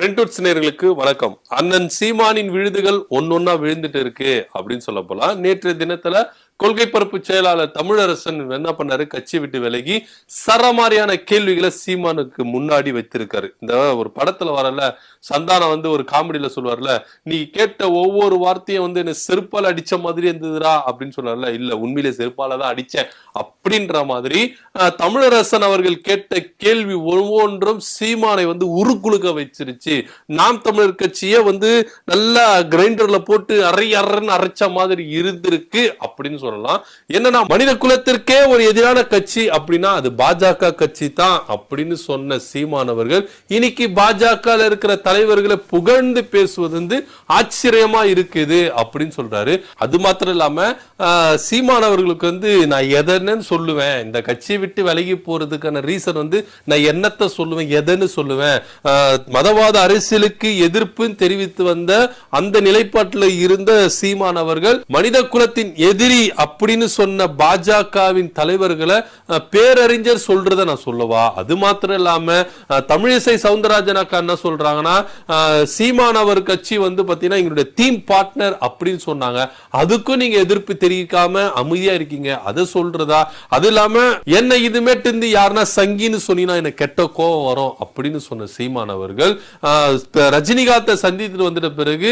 பிரிண்டவுட்ஸ் நேர்களுக்கு வணக்கம். அண்ணன் சீமானின் விழுதுகள் ஒன்னொன்னா விழுந்துட்டு இருக்கு அப்படின்னு சொல்ல போலாம் நேற்று தினத்துல கொள்கை பரப்பு செயலாளர் தமிழரசன் என்ன பண்ணாரு? கட்சி விட்டு விலகி சரமாரியான கேள்விகளை சீமானுக்கு முன்னாடி வைத்திருக்காரு. இந்த ஒரு படத்துல வரல சந்தானம் வந்து ஒரு காமெடியில சொல்லுவார்ல நீ கேட்ட ஒவ்வொரு வார்த்தையும் வந்து என்ன செருப்பால் அடிச்ச மாதிரி இருந்ததுடா அப்படின்னு சொன்னார்ல இல்ல உண்மையிலே செருப்பால தான் அடிச்சேன் அப்படின்ற மாதிரி தமிழரசன் அவர்கள் கேட்ட கேள்வி ஒவ்வொன்றும் சீமானை வந்து உருக்குழுக்க வச்சிருச்சு. நாம் தமிழர் கட்சியே வந்து நல்லா கிரைண்டர்ல போட்டு அரை அரைன்னு அரைச்ச மாதிரி இருந்திருக்கு அப்படின்னு சொல்லலாம். என்னன்னா மனித குலத்திற்கே ஒரு எதிரான கட்சி அப்படின்னா அது பாஜக கட்சி தான் அப்படின்னு சொன்ன சீமானவர்கள் இன்னைக்கு பாஜக இருக்கிற தலைவர்களை புகழ்ந்து பேசுவது வந்து ஆச்சரியமா இருக்குது அப்படின்னு சொல்றாரு. அது மாத்திரம் இல்லாம சீமானவர்களுக்கு வந்து நான் எதன்னு சொல்லுவேன். இந்த கட்சியை விட்டு விலகி போறதுக்கான ரீசன் வந்து நான் என்னத்தை சொல்லுவேன் எதன்னு சொல்லுவேன். மதவாத அரசியலுக்கு எதிர்ப்புன்னு தெரிவித்து வந்த அந்த நிலைப்பாட்டில் இருந்த சீமானவர்கள் மனித குலத்தின் எதிரி அப்படின்னு சொன்ன பாஜகவின் தலைவர்களை பேரறிஞர் சொல்றத நான் சொல்லவா? அது மாத்திரம் இல்லாம தமிழிசை சவுந்தரராஜன் அக்கா என்ன சொல்றாங்கன்னா சீமானவர் சீமான் அவர் கட்சி வந்து பாத்தீங்கன்னா எங்களுடைய தீம் பார்ட்னர் அப்படின்னு சொன்னாங்க. அதுக்கும் நீங்க எதிர்ப்பு தெரிவிக்காம அமைதியா இருக்கீங்க. அதை சொல்றதா? அது இல்லாம என்ன இதுமேட்டு இருந்து யாருன்னா சங்கின்னு சொன்னீங்கன்னா எனக்கு கெட்ட கோவம் வரும் அப்படின்னு சொன்ன சீமான் அவர்கள் ரஜினிகாந்தை சந்தித்துட்டு வந்துட்ட பிறகு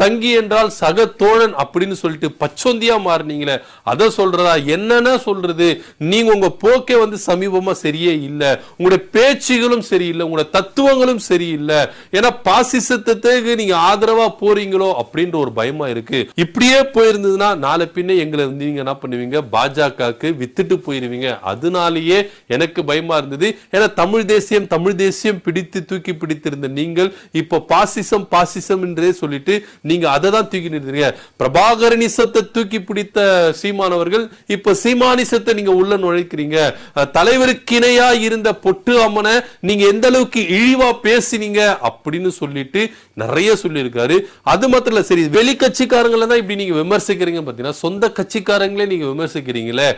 சங்கி என்றால் சக தோழன் அப்படின்னு சொல்லிட்டு பச்சொந்தியா மாறினீங்களே அதை சொல்றதா? என்னன்னா சொல்றது? நீங்க உங்க போக்கே வந்து சமீபமா சரியே இல்ல. உங்களுடைய பேச்சுகளும் சரியில்லை. உங்களுடைய தத்துவங்களும் சரியில்லை. ஏன்னா பாசிசத்துக்கு நீங்க ஆதரவா போறீங்களோ அப்படின்ற ஒரு பயமா இருக்கு. இப்படியே போயிருந்ததுன்னா நாளை பின்ன எங்களை வந்து நீங்க என்ன பண்ணுவீங்க? பாஜகவுக்கு வித்துட்டு போயிருவீங்க. அதனாலேயே எனக்கு பயமா இருந்தது. ஏன்னா தமிழ் தேசியம் தமிழ் தேசியம் பிடித்து தூக்கி பிடித்திருந்த நீங்கள் இப்போ பாசிசம் பாசிசம் என்றே சொல்லிட்டு நீங்க அதை தான் தூக்கி நிறுத்துறீங்க. பிரபாகரனிசத்தை தூக்கி பிடித்த சீமானவர்கள் இப்ப சீமானிசத்தை நீங்க உள்ள நுழைக்கிறீங்க. அஹ், தலைவருக்கு இணையா இருந்த பொட்டு அம்மனை நீங்க எந்த அளவுக்கு இழிவா பேசினீங்க அப்படின்னு சொல்லிட்டு நிறைய சொல்லியிருக்காரு. அது மாத்திரம் இல்ல சரி வெளி கட்சிக்காரங்களை தான் இப்படி நீங்க விமர்சிக்கிறீங்க பாத்தீங்கன்னா சொந்த கட்சிக்காரங்களே நீங்க விமர்சிக்கிறீங்களே.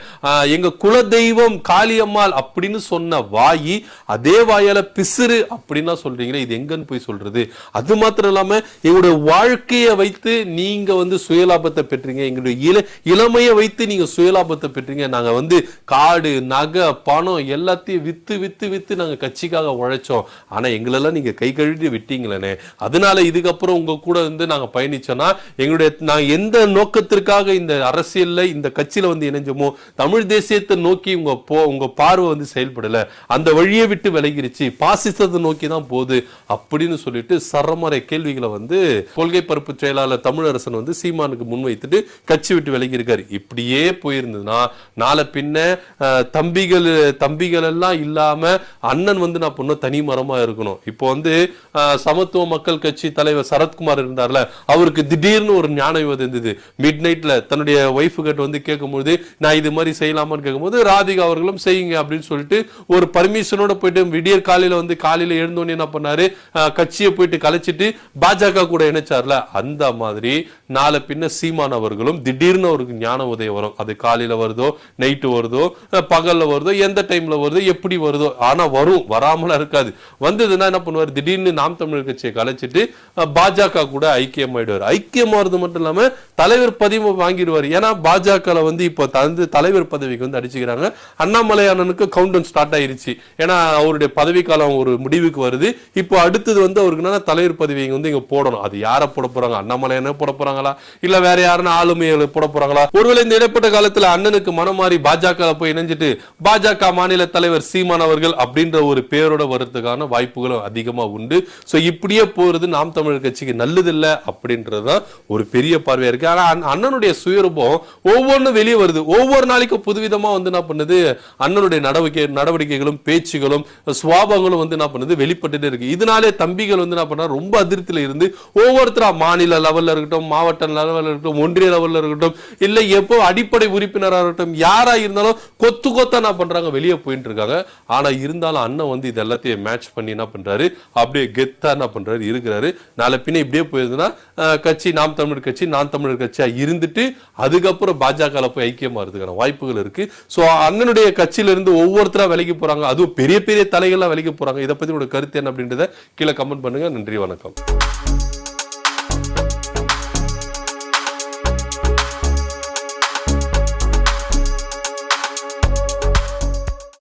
எங்க குல தெய்வம் காளியம்மாள் அப்படின்னு சொன்ன வாயி அதே வாயால பிசுறு அப்படின்னா சொல்றீங்களே இது எங்கன்னு போய் சொல்றது? அது மாத்திரம் இல்லாம எங்களுடைய வாழ்க்கையை வைத்து நீங்க வந்து சுயலாபத்தை பெற்றீங்க. எங்களுடைய இள இளமையை வைத்து நீங்க சுயலாபத்தை பெற்றீங்க. நாங்க வந்து காடு நகை பணம் எல்லாத்தையும் வித்து வித்து வித்து நாங்க கட்சிக்காக உழைச்சோம். ஆனா எங்களெல்லாம் நீங்க கை கழுவி விட்டீங்களே அதனால இதுக்கப்புறம் உங்க கூட வந்து நாங்க பயணிச்சோம்னா எங்களுடைய நான் எந்த நோக்கத்திற்காக இந்த அரசியல்ல இந்த கட்சியில வந்து இணைஞ்சோமோ தமிழ் தேசியத்தை நோக்கி உங்க போ உங்க பார்வை வந்து செயல்படல. அந்த வழியை விட்டு விலகிருச்சு. பாசிசத்தை நோக்கி தான் போகுது அப்படின்னு சொல்லிட்டு சரமறை கேள்விகளை வந்து கொள்கை பரப்பு செயலாளர் தமிழரசன் வந்து சீமானுக்கு முன்வைத்துட்டு கட்சி விட்டு விலகி இருக்காரு இப்படியே போயிருந்ததுன்னா நாளை பின்ன தம்பிகள் தம்பிகள் எல்லாம் இல்லாம அண்ணன் வந்து நான் பொண்ணு தனி மரமா இருக்கணும். இப்போ வந்து சமத்துவ மக்கள் கட்சி தலைவர் சரத்குமார் இருந்தார்ல அவருக்கு திடீர்னு ஒரு ஞான யுவதி இருந்தது மிட் நைட்ல தன்னுடைய ஒய்ஃபு கிட்ட வந்து கேட்கும்போது நான் இது மாதிரி செய்யலாமான்னு கேட்கும்போது ராதிகா அவர்களும் செய்யுங்க அப்படின்னு சொல்லிட்டு ஒரு பர்மிஷனோட போயிட்டு விடியற் காலையில வந்து காலையில எழுந்தோடனே என்ன பண்ணாரு? கட்சியை போயிட்டு கலைச்சிட்டு பாஜக கூட இணைச்சார்ல. அந்த மாதிரி நாளை பின்ன சீமான் அவர்களும் திடீர்னு அவருக்கு ஞான உதயம் வரும். அது காலையில் வருதோ நைட்டு வருதோ பகலில் வருதோ எந்த டைமில் வருதோ எப்படி வருதோ ஆனால் வரும் வராமலாம் இருக்காது. வந்ததுன்னா என்ன பண்ணுவார்? திடீர்னு நாம் தமிழர் கட்சியை கலைச்சிட்டு பாஜக கூட ஐக்கியமாயிடுவார். ஐக்கியமாறது மட்டும் இல்லாமல் தலைவர் பதவி வாங்கிடுவார். ஏன்னா பாஜகவில் வந்து இப்போ தந்து தலைவர் பதவிக்கு வந்து அடிச்சுக்கிறாங்க. அண்ணாமலை அண்ணனுக்கு கவுண்டன் ஸ்டார்ட் ஆயிருச்சு. ஏன்னா அவருடைய பதவிக்காலம் ஒரு முடிவுக்கு வருது. இப்போ அடுத்தது வந்து அவருக்கு என்னன்னா தலைவர் பதவி இங்க வந்து இங்க போடணும். அது யாரை போட போறாங்க? அண்ணாமலை என்ன போட போறாங்களா? இல்ல வேற யாருன்னா ஆளுமையை போட போறாங்களா? ஒருவேளை இந்த இடைப்பட்ட காலத்துல அண்ணனுக்கு மனம் மாறி பாஜக போய் இணைஞ்சிட்டு பாஜக மாநில தலைவர் சீமான் அவர்கள் அப்படின்ற ஒரு பேரோட வர்றதுக்கான வாய்ப்புகளும் அதிகமா உண்டு. சோ இப்படியே போறது நாம் தமிழர் கட்சிக்கு நல்லதில்ல அப்படின்றதுதான் ஒரு பெரிய பார்வையா இருக்கு. ஆனா அண்ணனுடைய சுயரூபம் ஒவ்வொன்றும் வெளியே வருது. ஒவ்வொரு நாளைக்கும் புதுவிதமா வந்து என்ன பண்ணுது? அண்ணனுடைய நடவடிக்கை நடவடிக்கைகளும் பேச்சுகளும் சுவாபங்களும் வந்து என்ன பண்ணுது? வெளிப்பட்டுட்டே இருக்கு. இதனாலே தம்பிகள் வந்து என்ன பண்ணா ரொம்ப அதிருப்தியில இருந்து ஒவ்வொருத்தரா மாநில லெவல்ல இருக்கட்டும் மாவட்ட லெவல்ல இருக்கட்டும் ஒன்றிய லெவல்ல இருக்கட்டும் இல்லை எப்போ அடிப்படை உறுப்பினராக இருக்கட்டும் யாரா இருந்தாலும் கொத்து கொத்தா என்ன பண்றாங்க வெளியே போயிட்டு இருக்காங்க. ஆனா இருந்தாலும் அண்ணன் வந்து இது எல்லாத்தையும் மேட்ச் பண்ணி என்ன பண்றாரு? அப்படியே கெத்தா என்ன பண்றாரு? இருக்கிறாரு. நாளை பின்ன இப்படியே போயிருந்ததுன்னா கட்சி நாம் தமிழர் கட்சி நான் தமிழர் கட்சியா இருந்துட்டு அதுக்கப்புறம் பாஜக போய் ஐக்கியமா இருக்கிற வாய்ப்புகள் இருக்கு. சோ அண்ணனுடைய கட்சியில இருந்து ஒவ்வொருத்தரா விலைக்கு போறாங்க. அதுவும் பெரிய பெரிய தலைகள்லாம் விலைக்கு போறாங்க. இதை பத்தி உங்களோட கருத்து என்ன அப்படின்றத கீழே கமெண்ட் பண்ணுங்க. நன்றி வணக்கம்.